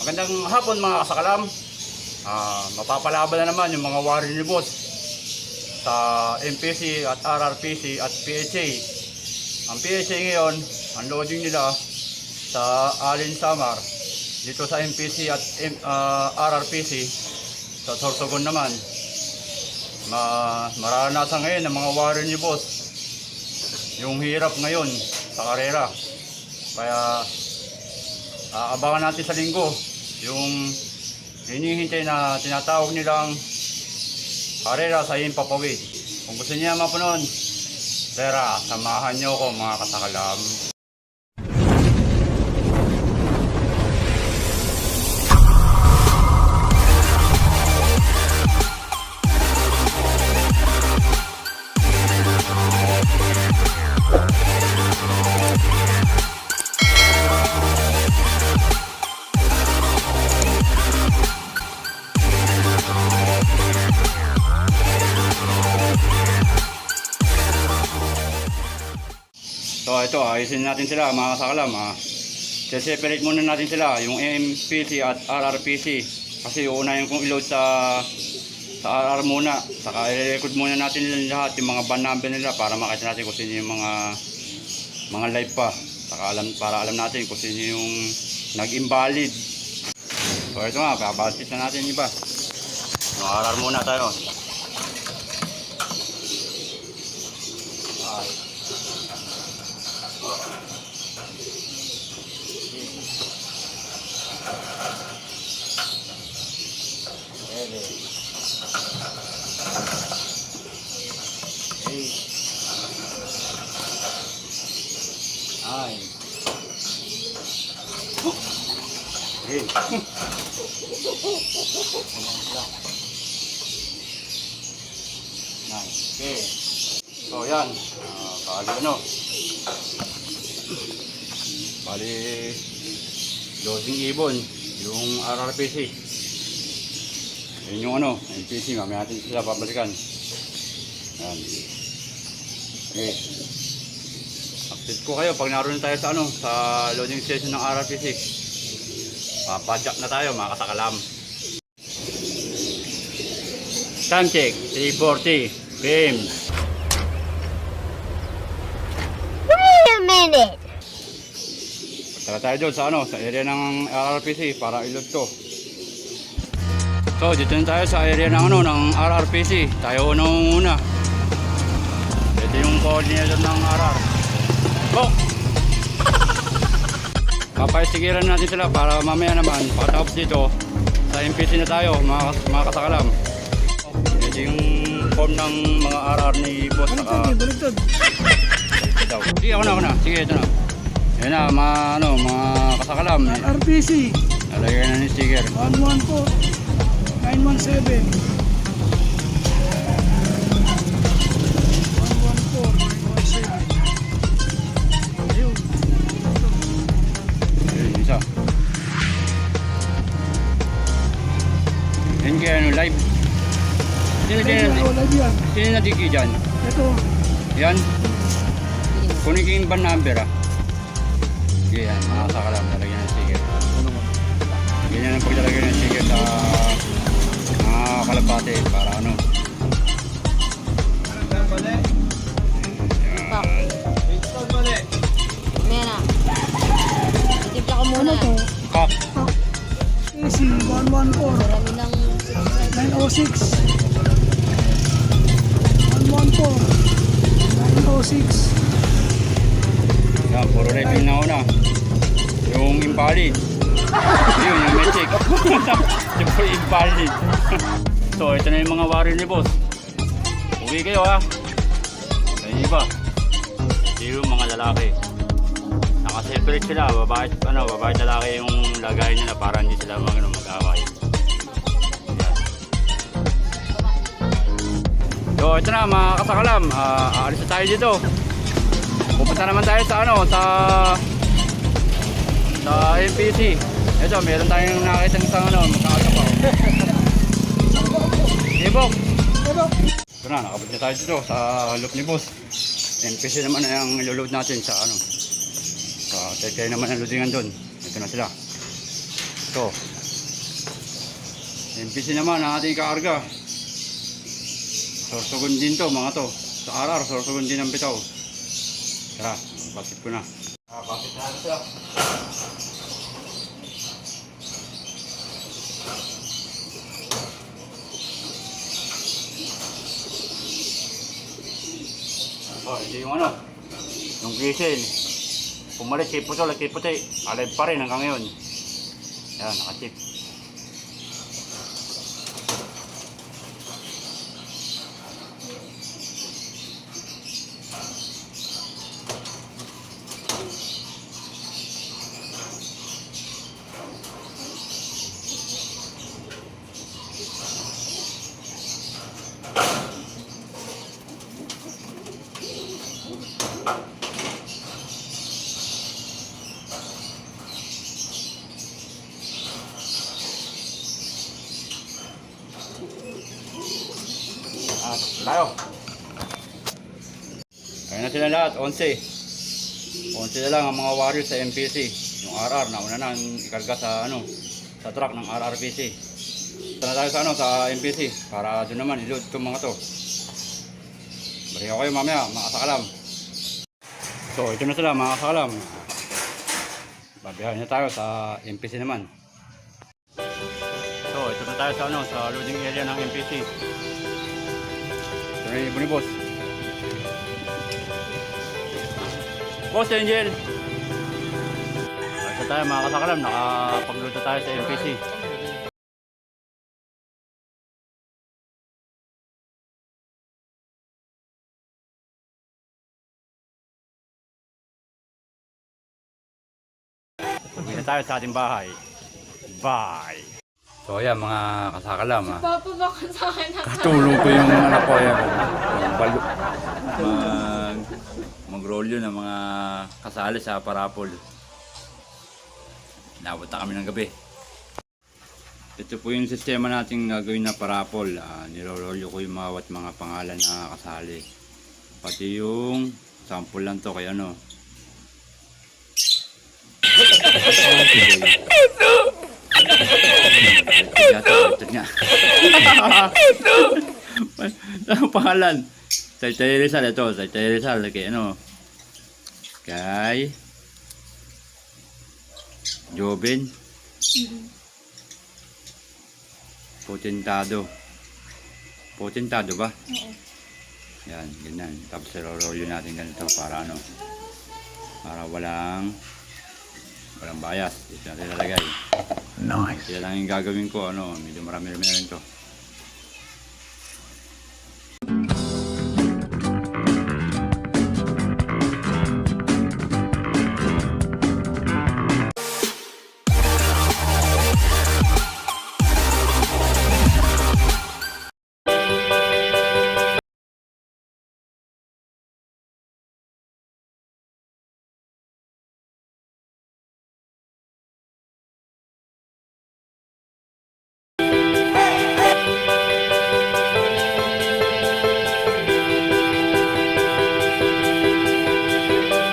Magandang hapon mga kasakalam. Ah, mapapalaban na naman yung mga warrior ni boss sa MPC at RRPC at PHA. Ang PHA ngayon, ang loading nila sa Alin Samar dito sa MPC at M- ah, RRPC sa Sorsogon naman. Ma maranasan ngayon ng mga warrior ni boss yung hirap ngayon sa karera. Kaya aabangan natin sa linggo yung hinihintay na tinatawag nilang karera sa Himpapawid. Kung gusto niya mapunon, tara, samahan niyo ako mga kasakalam. Ito, ayusin natin sila mga kasakalam. Ah. separate muna natin sila, yung MPC at RRPC. Kasi uunahin kong i-load sa sa RR muna. Saka i-record muna natin lahat yung mga van number nila para makita natin kung sino yung mga mga live pa. Saka alam, para alam natin kung sino yung nag-invalid. So ito nga, pabasit na natin iba. Yung RR muna tayo. Ah. Okay. So yan. Uh, bali ano. Bali loading ibon yung RRPC. Yun yung ano, NPC, mamaya natin sila babalikan. Yan. Okay. Update ko kayo pag naroon tayo sa ano, sa loading station ng RRPC. Papadyak na tayo mga kasakalam. Time check, 340. Game. Wait a minute. Tara tayo doon sa ano, sa area ng RRPC para ilog to. So, dito na tayo sa area ng ano, ng RRPC. Tayo unang una. Ito yung coordinator ng RR. Go! Papaisigiran natin sila para mamaya naman, pagkatapos dito, sa MPC na tayo, mga, mga kasakalam. Ito yung form ng mga RR ni Boss. Baliktad, ito daw. Sige, ako na, ako na. Sige, ito na. Yan na, mga, ano, mga kasakalam. RPC, Nalagay na ni sticker. 114, 917. 114, 917. Ayun. Ayun, isa. Yan kaya ano, live. Sino din diyan. Sino nadiki dyan? Ito, Yan. Kunin ko yung number ah. Sige yan, mga sakalam, nalagyan ng sticker. Ganyan ang paglalagay ng sticker sa mga kalapate para ano. Muna. ano to? Kak. AC 114, Marami ng 906. 114, 906. Yan, puro red yung nauna. Yung invalid. Yun, yung magic. yung puro invalid. so, ito na yung mga warrior ni boss. Uwi kayo ha. Inyo iba. Ito yung mga lalaki. Nakaseparate sila. Babae, ano, babae lalaki yung lagay nila para hindi sila mag, ano, mag-away. So, ito na mga kasakalam. Ah, aalis na tayo dito. Pupunta naman tayo sa ano, sa sa MPC. Ito, meron tayong nakita ng isang ano, magkakasapaw. Ibok! Ito na, nakabot na tayo dito sa loop ni boss. MPC naman ang iloload natin sa ano. Sa tekay naman ang loadingan doon. Ito na sila. Ito. MPC naman ang ating kaarga. Sorsogon din to mga to. Sa RR, sorsogon din ang bitaw. Tara, bakit ko na. Ah, bakit na sila? Oh, hindi yung ano. Yung diesel. Pumalit kay putol at kay puti. Alive pa rin hanggang ngayon. Yan, nakachip. Ah, tayo. Kaya na sila lahat, 11. 11 na lang ang mga warriors sa MPC. Yung RR, nauna na ikarga sa ano, sa truck ng RRPC. Na tayo sa ano, sa MPC para doon naman i-load itong mga to. Balik ako kayo mamaya, mga kasakalam. So, ito na sila mga kasakalam. Babiyahin na tayo sa MPC naman. So, ito na tayo sa ano, sa loading area ng MPC. Na yung ibon ni boss. Boss Angel! Ito tayo mga kasakalam, nakapagluto tayo sa MPC. Uwi na tayo sa ating bahay. Bye! So ayan mga kasakalam ha. Papa, baka sa akin na. Katulong ko yung anak ko yan. Balo. Mag mag-roll yun ng mga kasali sa parapol. Napunta kami ng gabi. Ito po yung sistema nating gagawin na parapol. Uh, nirorolyo ko yung bawat mga pangalan na kasali. Pati yung sample lang to kay ano. Yata, ito niya. Ano pangalan? Say Tay Rizal ito, say Tay Rizal kay ano? Kay Joben. Potentado. Potentado ba? Oo. Yan, ganyan. Tapos irorolyo natin ganito para ano? Para walang walang bias. Dito natin lalagay. Nice. Kaya lang yung gagawin ko, ano, medyo marami-rami na rin to.